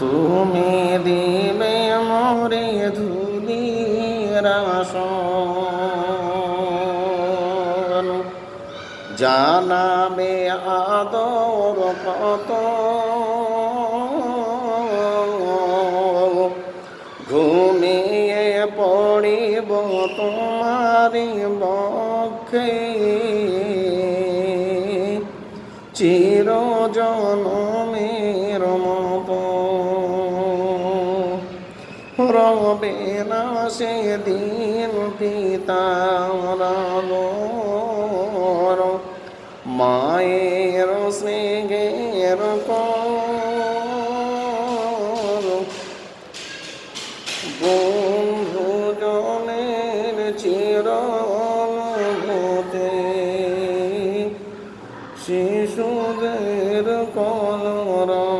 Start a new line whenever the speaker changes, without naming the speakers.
তুমি দিবে মরে ধুলির রাস জানাবে আদর কত। ঘুমিয়ে পড়িব তোমারি বক্ষে চির জনমের রবে না সেদিন পিতার মায়ের স্নেহের বন্ধু জনের চির শিশুদের কলরা